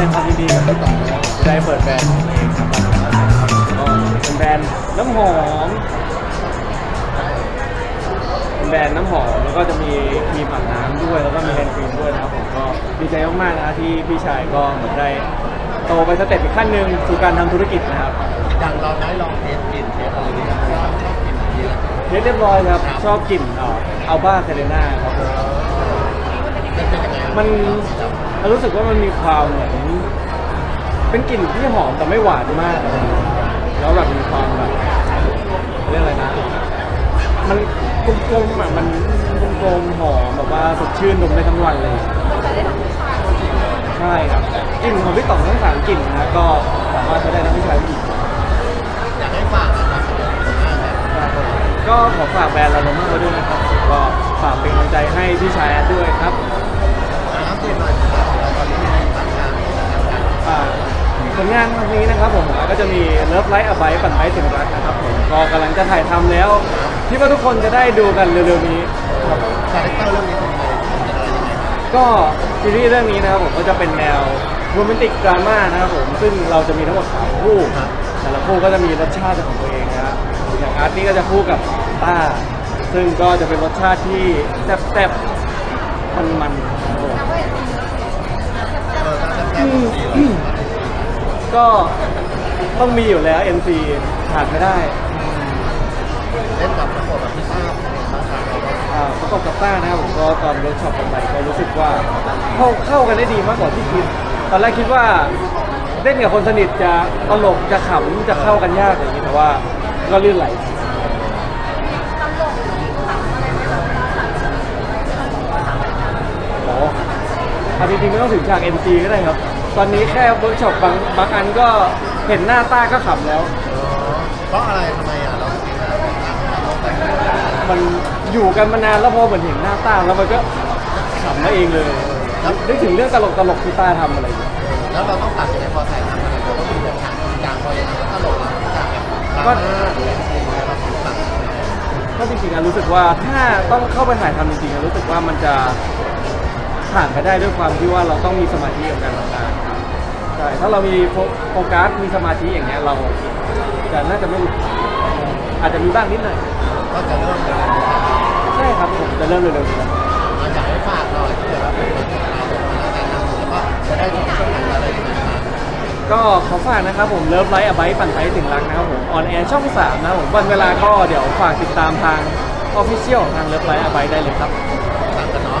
ดงความยินดีกับพี่ต่อได้เปิดแบรนด์ของตัวเองครับก็เป็นแบรนด์น้ำหอมเป็นแบรนด์น้ำหอมแล้วก็จะมีครีมอาบน้ำด้วยแล้วก็มีแฮนด์ครีมด้วยนะครับผมก็ดีใจมากๆนะที่พี่ชายก็เหมือนได้โตไปสเต็ปอีกขั้นหนึ่งสู่การทำธุรกิจนะครับอย่างเราได้ลองเทสกลิ่นเทสอะไรหรือยังเราชอบกลิ่นไหนดีล่ะเรียบเรียบร้อยครับชอบกลิ่นอัลบ้าเซเลน่าครับผม มันเป็นยังไงมันเรารู้สึกว่ามันมีความเหมือนเป็นกลิ่นที่หอมแต่ไม่หวานมาก แล้วแบบมีความแบบเรียกอะไรนะ มันกลมๆอะมันกลมๆหอมแบบว่าสดชื่นดมได้ทั้งวันเลย ใช่ครับกลิ่นของพี่ต่องทั้งสามกลิ่นนะก็สามารถใช้ได้ทั้งผู้ชายผู้หญิง อยากให้ฝากนะครับสำหรับคนหน้าแบบครับผมก็ขอฝากแบรนด์ลาโนมาไว้ด้วยนะครับ ก็ฝากเป็นกำลังใจให้พี่ชายแอดด้วยครับน้ำ เปลี่ยนหน่อยครับเราตอนนี้มีต่างานครับอ่าผลงานวันนี้นะครับผมก็จะมีเลิฟไลท์อ b ไ t ปั่นไม้ถึงรักนะครับผมก็กำลังจะถ่ายทำแล้วคิดว่าทุกคนจะได้ดูกันเร็วๆนี้ครับคาแรคเตอร์เรื่องนี้เป็นยังไงเป็นอะไรยังไงก็ซีรีส์เรื่องนี้นะครับผมก็จะเป็นแนวโรแมนติกดราม่านะครับผมซึ่งเราจะมีทั้งหมดสามคู่แต่ละคู่ก็จะมีรสชาติของตัวเองนะครับอย่างอาร์ตนี่ก็จะคู่กับต้าซึ่งก็จะเป็นรสชาติที่แซ่บๆมันๆ ก็ต้องมีอยู่แล้ว NC ขาดไม่ได้เล่นกับทั้งหมดแบบพี่ต้าเป็นยังไงบ้างครับเราก็อ่าประกอบกับต้านะครับผมก็ตอนเวิร์กช็อปกันไปก็รู้สึกว่าเข้าเข้ากันได้ดีมากกว่าที่คิด ตอนแรกคิดว่าเล่นกับคนสนิทจะตลกจะขำจะเข้ากันยากอย่างนี้แต่ว่าก็ลื่นไหลโอ้เอาจริงๆไม่ต้องถึงฉาก NC ก็ได้ครับ ตอนนี้แค่เวิร์กช็อปบางบางอันก็เห็นหน้าต้าก็ขำแล้วเออเพราะอะไรทำไมอะเราจริงๆแล้วเราต้องแต่งงานมันอยู่กันมานานแล้วพอเหมือนเห็นหน้าต้าแล้วมันก็ขำมาเองเลยนึกถึงเรื่องตลกตลกๆที่ต้าทำอะไรอย่างเงี้ยแล้วเราต้องตัดยังไงพอถ่ายทำอะไรเราต้องมีแบบฉากจริงจังพออย่างนั้นก็ตลกแล้วฉากแบบดราม่าหรืออะไรอย่างเงี้ยเราต้องตัดยังไงก็จริงๆอะรู้สึกว่าถ้าต้องเข้าไปถ่ายทำจริงๆอะรู้สึกว่ามันจะผ่านไปได้ด้วยความที่ว่าเราต้องมีสมาธิกับการทำงาน ใช่ถ้าเรามีโฟโฟกัสมีสมาธิอย่างเงี้ยเราจะน่าจะไม่หลุดอาจจะมีบ้างนิดหน่อยก็จะเริ่มเลยใช่ครับผมจะเริ่มเร็วๆนี้แล้วอาอยากให้ฝากหน่อยที่เกิดว่าเป็นคนที่เราแล้วกันนะแล้วก็จะได้ชมช่องทางอะไรยังไงบ้างก็ขอฝากนะครับผมเลิฟไลท์อ b ไ t ปั่นไปถึงรักนะครับผมออนแอร์ช่อง3นะครับผมวันเวลาก็เดี๋ยวฝากติดตามทางออฟฟิเชียลของทางเลิฟไลท์อ b ไ t ได้เลยครับตามกันเนาะ